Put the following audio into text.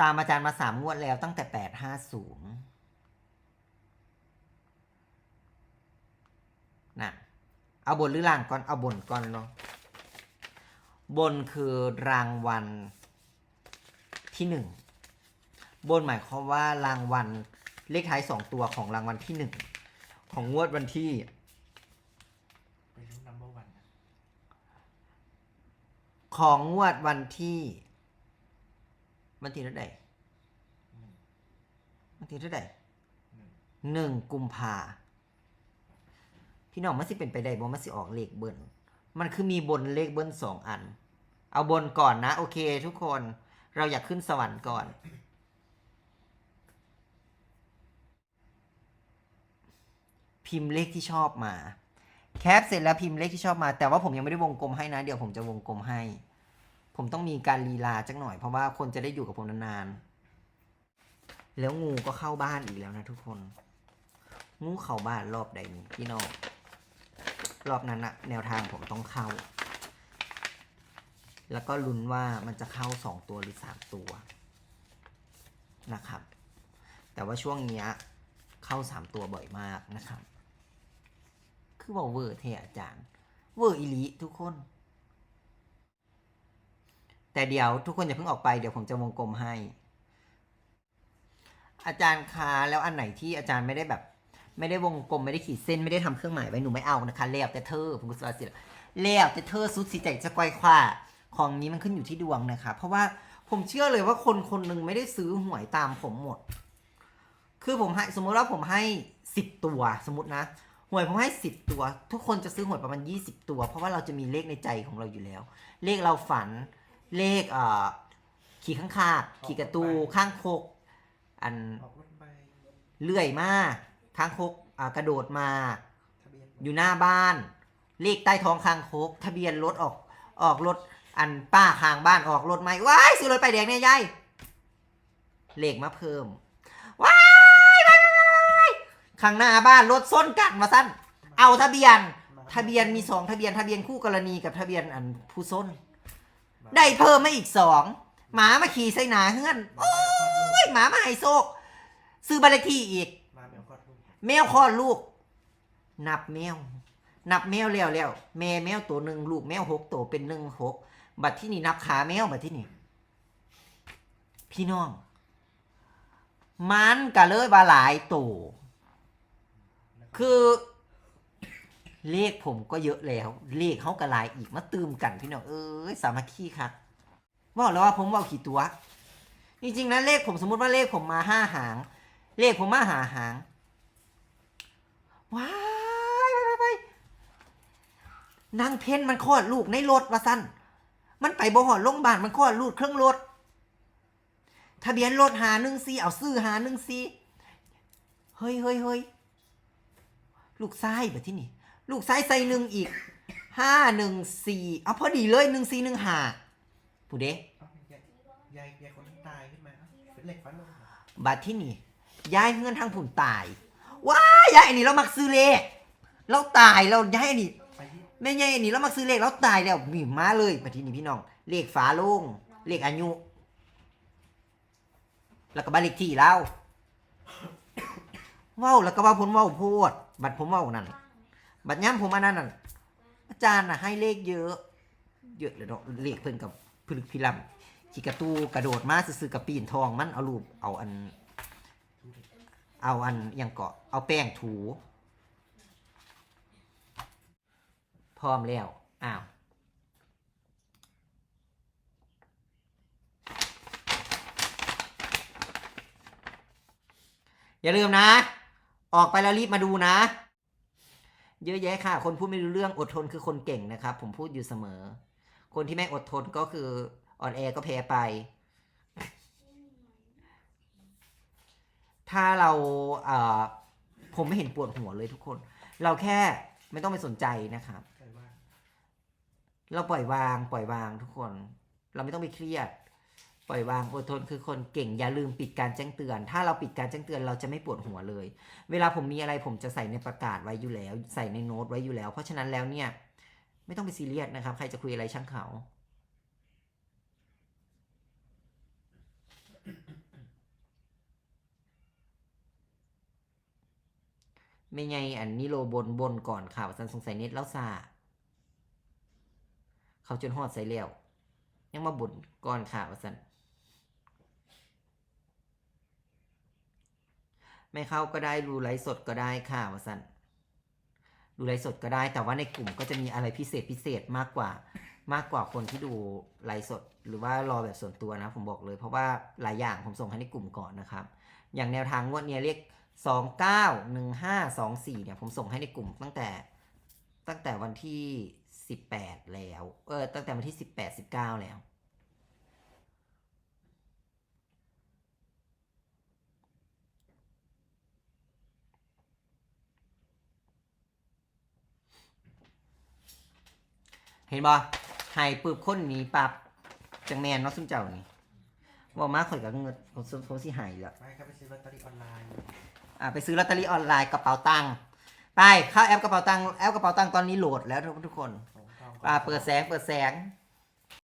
ตามอาจารย์มาสามงวดแล้วตั้งแต่แปดห้าศูนย์นะเอาบนหรือล่างก่อน เอาบนก่อนเนาะบนคือรางวัลที่หนึ่งบนหมายความว่ารางวัลเลขท้ายสองตัวของรางวัลที่หนึ่งของงวดวันที่เป็นรุ่น number one นะของงวดวันที่ วันที่เท่าไหร่หนึ่งวันที่เท่าไหร่หนึ่งหนึ่งกุมภาพี่น้องมันสิเป็นไปได้บ่มันสิออกเลขเบิ้ลมันคือมีบนเลขเบิ้ลสองอัน เอาบนก่อนนะ โอเคทุกคนเราอยากขึ้นสวรรค์ก่อน พิมพ์เลขที่ชอบมา แคปเสร็จแล้วพิมพ์เลขที่ชอบมา แต่ว่าผมยังไม่ได้วงกลมให้นะ เดี๋ยวผมจะวงกลมให้ ผมต้องมีการลีลาจักหน่อยเพราะว่าคนจะได้อยู่กับผมนานๆ แล้วงูก็เข้าบ้านอีกแล้วนะทุกคน งูเข้าบ้านรอบใดนี้พี่น้องรอบนั้นอะแนวทางผมต้องเข้า แล้วก็ลุ้นว่ามันจะเข้าสองตัวหรือสามตัวนะครับ แต่ว่าช่วงเนี้ยเข้าสามตัวบ่อยมากนะครับ คือบอกเวอร์เทอาจารย์ เวอร์อีหลีทุกคน แต่เดี๋ยวทุกคนอย่าเพิ่งออกไปเดี๋ยวผมจะวงกลมให้ อาจารย์คะแล้วอันไหนที่อาจารย์ไม่ได้แบบ ไม่ได้วงกลมไม่ได้ขีดเส้นไม่ได้ทำเครื่องหมายไว้หนูไม่เอานะคะแล้วแต่เธอผมกุศลศิลป์แล้วแต่เธอสุดสีใจจะไกวคว้าของนี้มันขึ้นอยู่ที่ดวงนะคะ เพราะว่าผมเชื่อเลยว่าคนคนหนึ่งไม่ได้ซื้อหวยตามผมหมด คือผมให้สมมติว่าผมให้สิบตัวสมมตินะหวยผมให้สิบตัว ทุกคนจะซื้อหวยประมาณยี่สิบตัว เพราะว่าเราจะมีเลขในใจของเราอยู่แล้ว เลขเราฝัน เลขเอ่อขี่ข้างคากขี่กระตูข้างโคก อันออกรถใบเลื่อยมาข้างคกอ่ากระโดดมา ทะเบียนอยู่หน้าบ้าน เลขใต้ท้องคางคก ทะเบียนรถออกออกรถอันป้าคางบ้านออกรถไหมว้ายซื้อรถไปายแดงเนี่ยยายเลขมาเพิ่มว้ายว้ายว้ายว้ายข้างหน้าบ้านรถส้นกันมาสั้นเอาทะเบียนมาทะเบียนมีสองทะเบียนทะเบียนคู่กรณีกับทะเบียนอันผู้ส้นมา ได้เพิ่มมาอีกสองหมามาขี่ใส่หนาเฮือนมาแมวคลอดลูกเฮ้ยหมามาให้โซก ซื้อบ้านเลขที่อีก มาแมวคลอดลูกแมวคลอดลูก นับแมว นับแมวแล้วแล้วแม่แมวตัวหนึ่งลูกแมวหกตัวเป็นหนึ่งหกบัดที่นี่นับขาแมวบัดที่นี่พี่น้อง มันก็เลยบาหลายตัวแล้วก็คือ เลขผมก็เยอะแล้ว เลขเขาก็หลายอีกมาตืมกันพี่น้องเอ้ยสามัคคีครับว่าแล้วว่าผมว่าขี่ตัว จริงๆนะเลขผมสมมติว่าเลขผมมาห้าหาง เลขผมมาหาหางว้ายไปไปไปนางเพนมันคลอดลูกในรถว่าสั้นมันไปบ่หอดโรงพยาบาลมันคลอดลูกเครื่องรถ ทะเบียนรถหาหนึ่งซีเอาซื้อหาหนึ่งซีเฮ้ยเฮ้ยเฮ้ยลูกไส้แบบที่นี่ ลูกไส้ใส่หนึ่งอีกห้าหนึ่งสี่เอาพอดีเลยหนึ่งสี่หนึ่งห้าผู้เด้เอ้ายายยายยายคนที่ตายขึ้นมาเอ้าเป็นเหล็กฟันลงเหรอบัดที่นี่ย้ายเงินทางผุนตาย ว้ายย้ายอันนี้เรามักซื้อเลขเราตายเราย้ายอันนี้ไปที่แม่ย้ายอันนี้เรามักซื้อเลขเราตายแล้วมีมาเลยบัดที่นี่พี่น้องเลขฝาโลงเลขอายุ แล้วก็บ้านเลขที่เราเว้าแล้วก็ว่าผมเว้าโพดบัดผมเว้านั่น บัดย้ำผมอันนั้นน่ะอาจารย์น่ะให้เลขเยอะ เยอะเลยเนาะเลขเพิ่นกับพลึกพิลัมขี่กระตูกระโดดมาซื้อๆกับปีนทองมันเอารูปเอาอัน เอาอันอยังเกาะเอาแป้งถู พร้อมแล้วอ้าวอย่าลืมนะ ออกไปแล้วรีบมาดูนะ เยอะแยะค่ะ คนพูดไม่รู้เรื่องอดทนคือคนเก่งนะครับ ผมพูดอยู่เสมอ คนที่ไม่อดทนก็คืออ่อนแอก็แพ้ไป ถ้าเราเอ่อผมไม่เห็นปวดหัวเลยทุกคน เราแค่ไม่ต้องไปสนใจนะครับใครว่าเราปล่อยวางปล่อยวางทุกคน เราไม่ต้องไปเครียด ปล่อยวางอดทนคือคนเก่งอย่าลืมปิดการแจ้งเตือน ถ้าเราปิดการแจ้งเตือนเราจะไม่ปวดหัวเลย เวลาผมมีอะไรผมจะใส่ในประกาศไว้อยู่แล้ว ใส่ในโน้ตไว้อยู่แล้ว เพราะฉะนั้นแล้วเนี่ยไม่ต้องไปซีเรียสนะครับ ใครจะคุยอะไรช่างเขาไม่ไงอันนี้โลบนบนก่อนข่าวสันสงสัยเน็ตแล้วซาเขาจนหอดใส่แล้วยังมาบุนก่อนข่าวสัน ไม่เข้าก็ได้ดูไลฟ์สดก็ได้ค่ะว่าสันดูไลฟ์สดก็ได้ แต่ว่าในกลุ่มก็จะมีอะไรพิเศษพิเศษมากกว่ามากกว่าคนที่ดูไลฟ์สด หรือว่ารอแบบส่วนตัวนะ ผมบอกเลยเพราะว่าหลายอย่างผมส่งให้ในกลุ่มก่อนนะครับ อย่างแนวทางงวดเนี้ยเรียกสองเก้าหนึ่งห้าสองสี่เนี่ยผมส่งให้ในกลุ่มตั้งแต่ตั้งแต่วันที่สิบแปดแล้ว เออตั้งแต่วันที่สิบแปดสิบเก้าแล้ว เห็นบ่ไห้ปืบค้นหนี้ปับจังแมนเนาะซุ่มเจ้านี่ว่ามาข่อยกับเงินผมซุ่มผมสิหายแล้วไปครับไปซื้อลอตเตอรี่ออนไลน์อ่าไปซื้อลอตเตอรี่ออนไลน์กระเป๋าตังค์ไปเข้าแอปกระเป๋าตังค์แอปกระเป๋าตังค์ตอนนี้โหลดแล้วทุกทุกคนของทองอ่าเปิดแสงเปิดแสง